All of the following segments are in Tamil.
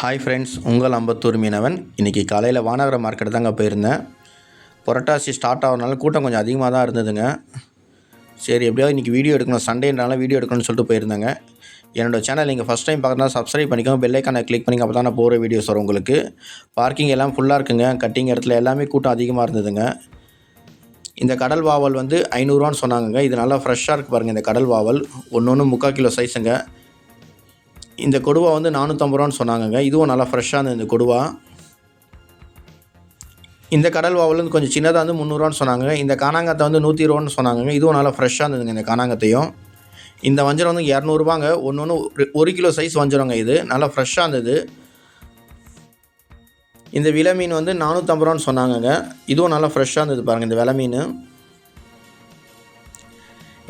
ஹாய் ஃப்ரெண்ட்ஸ் உங்கள் அம்பத்தூர் மீனவன். இன்றைக்கி காலையில் வானகர மார்க்கெட் தாங்க போயிருந்தேன். புரட்டாசி ஸ்டார்ட் ஆகிறனால கூட்டம் கொஞ்சம் அதிகமாக தான் இருந்ததுங்க. சரி எப்படியாவது இன்றைக்கி வீடியோ எடுக்கணும் சண்டேனால வீடியோ எடுக்கணும்னு சொல்லிட்டு போயிருந்தேங்க. என்னோடய சேனல் நீங்கள் ஃபஸ்ட் டைம் பார்க்குறதா சப்ஸ்கிரைப் பண்ணிக்கோங்க பெல்லைக்கான கிளிக் பண்ணி அப்போ தான் நான் போகிற வீடியோஸ் வரும் உங்களுக்கு. பார்க்கிங் எல்லாம் ஃபுல்லாக இருக்குங்க. கட்டிங் இடத்துல எல்லாமே கூட்டம் அதிகமாக இருந்ததுங்க. இந்த கடல் வாவல் வந்து ஐநூறுரூவான்னு சொன்னாங்கங்க. இது நல்லா ஃப்ரெஷ்ஷாக இருக்குது பாருங்கள் இந்த கடல் வாவல். ஒன்று ஒன்று முக்கால் கிலோ சைஸுங்க இந்த கொடுவா வந்து நானூற்றம்பது ரூபான்னு சொன்னாங்கங்க. இதுவும் நல்லா ஃப்ரெஷ்ஷாக இருந்தது இந்த கொடுவா. இந்த கடல் வாவல் வந்து கொஞ்சம் சின்னதாக வந்து முந்நூறுவான்னு சொன்னாங்க. இந்த காணாங்கத்தை வந்து நூற்றி இருபதுன்னு சொன்னாங்க இதுவும் நல்லா ஃப்ரெஷ்ஷாக இருந்ததுங்க இந்த காணாங்கத்தையும் இந்த வஞ்சரம் வந்து இரநூறுபாங்க. ஒன்று ஒன்று ஒரு கிலோ சைஸ் வஞ்சரங்க இது. நல்லா ஃப்ரெஷ்ஷாக இருந்தது. இந்த விலை மீன் வந்து நானூற்றம்பது ரூபான்னு சொன்னாங்கங்க. இதுவும் நல்லா ஃப்ரெஷ்ஷாக இருந்தது பாருங்கள் இந்த விலை மீன்.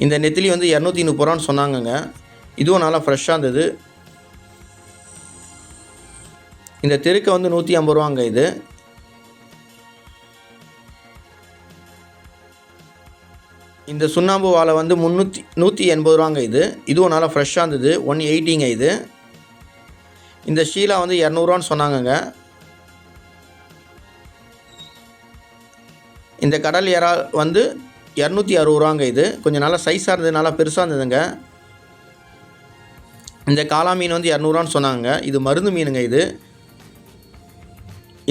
இந்த நெத்திலி வந்து இரநூத்தி முப்பது ரூபான்னு சொன்னாங்கங்க. இதுவும் நல்லா ஃப்ரெஷ்ஷாக இருந்தது. இந்த தெருக்கை வந்து நூற்றி ஐம்பது ரூபாங்க இது. இந்த சுண்ணாம்பு வாழை வந்து முந்நூற்றி நூற்றி எண்பது ரூபாங்க இது. இதுவும் நல்லா ஃப்ரெஷ்ஷாக இருந்தது. ஒன் எயிட்டிங்க இது. இந்த ஷீலா வந்து இரநூறுவான்னு சொன்னாங்கங்க. இந்த கடல் இறால் வந்து இரநூத்தி அறுபது ரூபாங்க இது. கொஞ்சம் நல்லா சைஸாக இருந்தது நல்லா பெருசாக இருந்ததுங்க. இந்த காளா மீன் வந்து இரநூறுவான்னு சொன்னாங்க இது மருந்து மீனுங்க இது.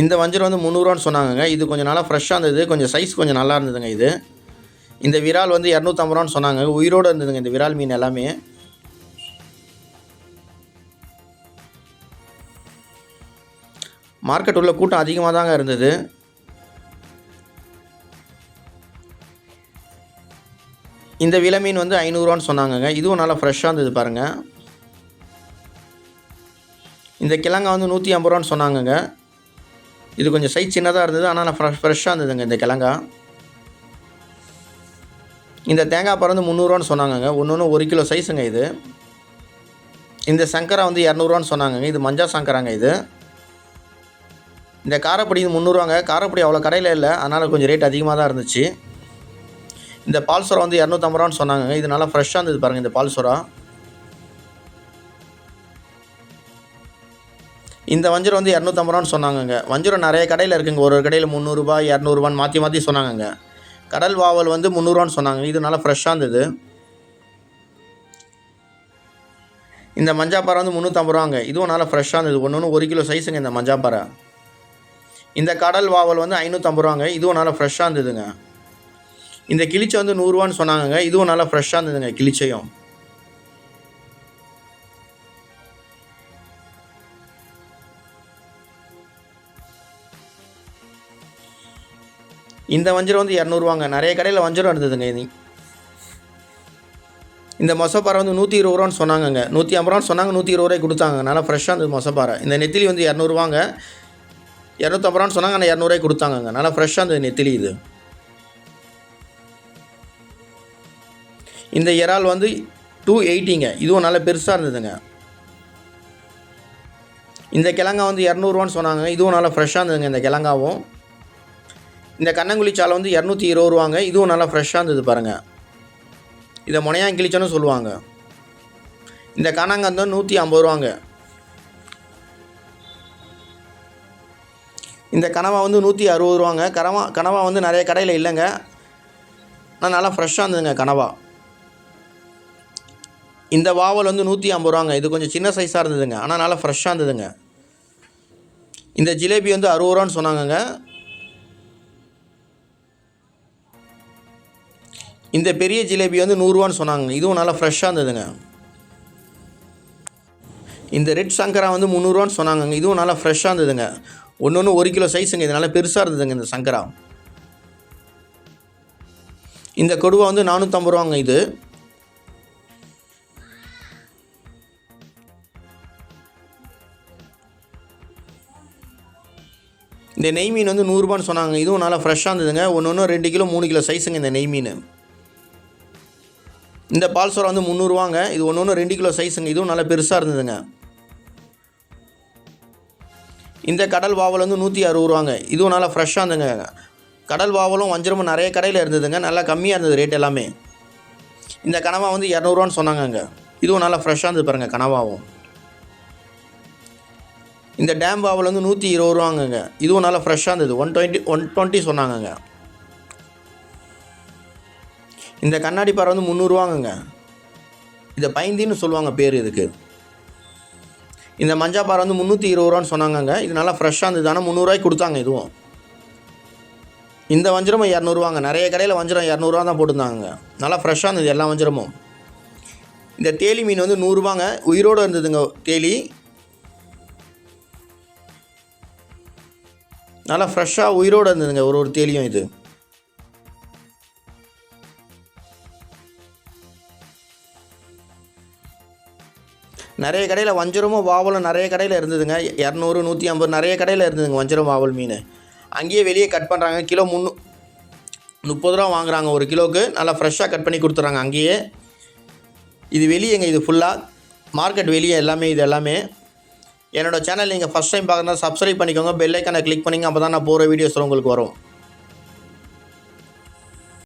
இந்த வஞ்சரம் வந்து முந்நூறுவான்னு சொன்னாங்கங்க. இது கொஞ்சம் நல்லா ஃப்ரெஷ்ஷாக இருந்தது. கொஞ்சம் சைஸ் கொஞ்சம் நல்லா இருந்ததுங்க இது. இந்த விரால் வந்து இரநூத்தம்பது ரூபான்னு சொன்னாங்க. உயிரோடு இருந்ததுங்க இந்த விரால் மீன் எல்லாமே. மார்க்கெட் உள்ள கூட்டம் அதிகமாக தாங்க இருந்தது. இந்த விலை மீன் வந்து ஐநூறுரூவான்னு சொன்னாங்கங்க. இதுவும் நல்லா ஃப்ரெஷ்ஷாக இருந்தது பாருங்கள் இந்த கிழங்க வந்து நூற்றி ஐம்பது ரூபான்னு சொன்னாங்கங்க. இது கொஞ்சம் சைஸ் சின்னதாக இருந்தது ஆனால் ஃப்ரெஷ் ஃப்ரெஷ்ஷாக இருந்ததுங்க இந்த கிழங்கா. இந்த தேங்காய் பறந்து முந்நூறுவான்னு சொன்னாங்கங்க. ஒன்று ஒன்று ஒரு கிலோ சைஸுங்க இது. இந்த சங்கரா வந்து இரநூறுவான்னு சொன்னாங்கங்க. இது மஞ்சா சங்கராங்க இது. இந்த காரப்பொடி முந்நூறுவாங்க. காரப்பொடி அவ்வளோ கடையில் இல்லை. அதனால் கொஞ்சம் ரேட் அதிகமாக தான் இருந்துச்சு. இந்த பால் வந்து இரநூத்தம்பது ரூபான்னு சொன்னாங்க இது நல்லா ஃப்ரெஷ்ஷாக இருந்தது பாருங்கள் இந்த பால் இந்த வஞ்சிரம் வந்து இரநூத்தம்பது ரூபான்னு சொன்னாங்கங்க. வஞ்சரம் நிறைய கடையில் இருக்குங்க. ஒரு ஒரு கடையில் முந்நூறுரூபா இரநூறுபான்னு மாற்றி மாற்றி சொன்னாங்கங்க. கடல் வாவல் வந்து முந்நூறுவான்னு சொன்னாங்க. இது நல்லா ஃப்ரெஷ்ஷாக இருந்தது. இந்த மஞ்சாப்பாறை வந்து முந்நூற்றம்பது ரூபாங்க. இதுவும் நல்லா ஃப்ரெஷ்ஷாக இருந்தது. ஒன்று ஒன்று ஒரு கிலோ சைஸுங்க இந்த மஞ்சாப்பாறை. இந்த கடல் வாவல் வந்து ஐநூற்றம்பது ரூபாங்க. இதுவும் நல்லா ஃப்ரெஷ்ஷாக இருந்ததுங்க. இந்த கிளிச்சை வந்து நூறுரூவான்னு சொன்னாங்கங்க. இதுவும் நல்லா ஃப்ரெஷ்ஷாக இருந்ததுங்க கிளிச்சையும். இந்த வஞ்சிரம் வந்து இரநூறுவாங்க. நிறைய கடையில் வஞ்சரம் இருந்ததுங்க இது. இந்த மொசப்பாறை வந்து நூற்றி இருபது ரூபான்னு சொன்னாங்கங்க. நூற்றி ஐம்பது ரூபான்னு சொன்னாங்க நூற்றி இருபது ரூபாய் கொடுத்தாங்க நல்லா ஃப்ரெஷ்ஷாக இருந்தது மொசப்பாறை. இந்த நெத்திலி வந்து இரநூறுவாங்க. இரநூத்தம்பது ரூபான்னு சொன்னாங்க ஆனால் இரநூறுவாய் கொடுத்தாங்கங்க. நல்லா ஃப்ரெஷ்ஷாக இருந்தது நெத்திலி இது. இந்த இறால் வந்து டூ எயிட்டிங்க இதுவும் நல்லா பெருசாக இருந்ததுங்க. இந்த கிழங்கா வந்து இரநூறுவான்னு சொன்னாங்க. இதுவும் நல்லா ஃப்ரெஷ்ஷாக இருந்ததுங்க இந்த கிழங்காவும். இந்த கண்ணங்குழி சாலை வந்து இரநூத்தி இருபது ரூபாங்க. இதுவும் நல்லா ஃப்ரெஷ்ஷாக இருந்தது பாருங்கள் இதை முனையாங்கிழிச்சன்னு சொல்லுவாங்க. இந்த கணங்கந்து நூற்றி ஐம்பது ரூபாங்க. இந்த கனவா வந்து நூற்றி அறுபது ரூபாங்க. கனவா கனவா வந்து நிறைய கடையில் இல்லைங்க. ஆனால் நல்லா ஃப்ரெஷ்ஷாக இருந்ததுங்க கனவா. இந்த வாவல் வந்து நூற்றி ஐம்பது ரூபாங்க. இது கொஞ்சம் சின்ன சைஸாக இருந்ததுங்க. ஆனால் நல்லா ஃப்ரெஷ்ஷாக இருந்ததுங்க. இந்த ஜிலேபி வந்து அறுபது ரூபான்னு சொன்னாங்கங்க. இந்த பெரிய ஜிலேபி வந்து நூறுரூவான்னு சொன்னாங்க. இதுவும் நல்லா ஃப்ரெஷ்ஷாக இருந்ததுங்க. இந்த ரெட் சங்கரா வந்து முந்நூறுவான்னு சொன்னாங்கங்க. இதுவும் நல்லா ஃப்ரெஷ்ஷாக இருந்ததுங்க. ஒன்று ஒன்று ஒரு கிலோ சைஸுங்க இது நல்லா பெருசாக இருந்ததுங்க இந்த சங்கரா. இந்த கொடுவா வந்து நானூற்றம்பது ரூபாங்க இது. இந்த நெய் மீன் வந்து நூறுரூபான்னு சொன்னாங்க. இதுவும் நல்லா ஃப்ரெஷ்ஷாக இருந்ததுங்க. ஒன்று ஒன்று ரெண்டு கிலோ மூணு கிலோ சைஸுங்க இந்த நெய் மீன். இந்த பால் சோறா வந்து முந்நூறுவாங்க இது ஒன்று ஒன்று ரெண்டு கிலோ சைஸுங்க இதுவும் நல்லா பெருசாக இருந்ததுங்க. இந்த கடல் வாவல் வந்து நூற்றி அறுபது ரூபாங்க. இதுவும் நல்லா ஃப்ரெஷ்ஷாக இருந்துங்க கடல் வாவலும் வஞ்சரமும் நிறைய கடையில் இருந்ததுங்க. நல்லா கம்மியாக இருந்தது ரேட் எல்லாமே. இந்த கனவா வந்து இரநூறுவான்னு சொன்னாங்கங்க. இதுவும் நல்லா ஃப்ரெஷ்ஷாக இருந்தது பாருங்கள் கனவாவும். இந்த டேம் வாவல் வந்து நூற்றி இருபது ரூபாங்கங்க. இதுவும் நல்லா ஃப்ரெஷ்ஷாக இருந்தது. ஒன் டுவெண்ட்டி ஒன் டுவெண்ட்டி சொன்னாங்கங்க. இந்த கண்ணாடி பாறை வந்து முந்நூறுவாங்கங்க. இதை பைந்தின்னு சொல்லுவாங்க பேர் இதுக்கு. இந்த மஞ்சா பாறை வந்து முந்நூற்றி இருபது ரூபான்னு சொன்னாங்கங்க. இது நல்லா ஃப்ரெஷ்ஷாக இருந்தது. ஆனால் முந்நூறுவாய்க்கு கொடுத்தாங்க இதுவும். இந்த வஞ்சரமும் இரநூறுவாங்க. நிறைய கடையில் வஞ்சரம் இரநூறுவா தான் போட்டிருந்தாங்க. நல்லா ஃப்ரெஷ்ஷாக இருந்தது எல்லா வஞ்சரமும். இந்த தேலி மீன் வந்து நூறுரூவாங்க உயிரோடு இருந்ததுங்க தேலி. நல்லா ஃப்ரெஷ்ஷாக உயிரோடு இருந்ததுங்க ஒரு ஒரு தேலியும் இது. நிறைய கடையில் வஞ்சரமும் வாவலும் நிறைய கடையில் இருந்ததுங்க. இரநூறு நூற்றி ஐம்பது நிறைய கடையில் இருந்ததுங்க வஞ்சரம் வாவல் மீன். அங்கேயே வெளியே கட் பண்ணுறாங்க கிலோ முந்நூ முப்பது ரூபா வாங்குகிறாங்க ஒரு கிலோவுக்கு நல்லா ஃப்ரெஷ்ஷாக கட் பண்ணி கொடுத்துட்றாங்க அங்கேயே. இது வெளியேங்க இது ஃபுல்லாக மார்க்கெட் வெளியே எல்லாமே இது எல்லாமே. என்னோடய சேனல் நீங்கள் ஃபஸ்ட் டைம் பார்க்குறதா சப்ஸ்கிரைப் பண்ணிக்கோங்க. பெல் ஐக்கானை கிளிக் பண்ணிங்க அப்போ தான் நான் போகிற வீடியோஸ் உங்களுக்கு வரும்.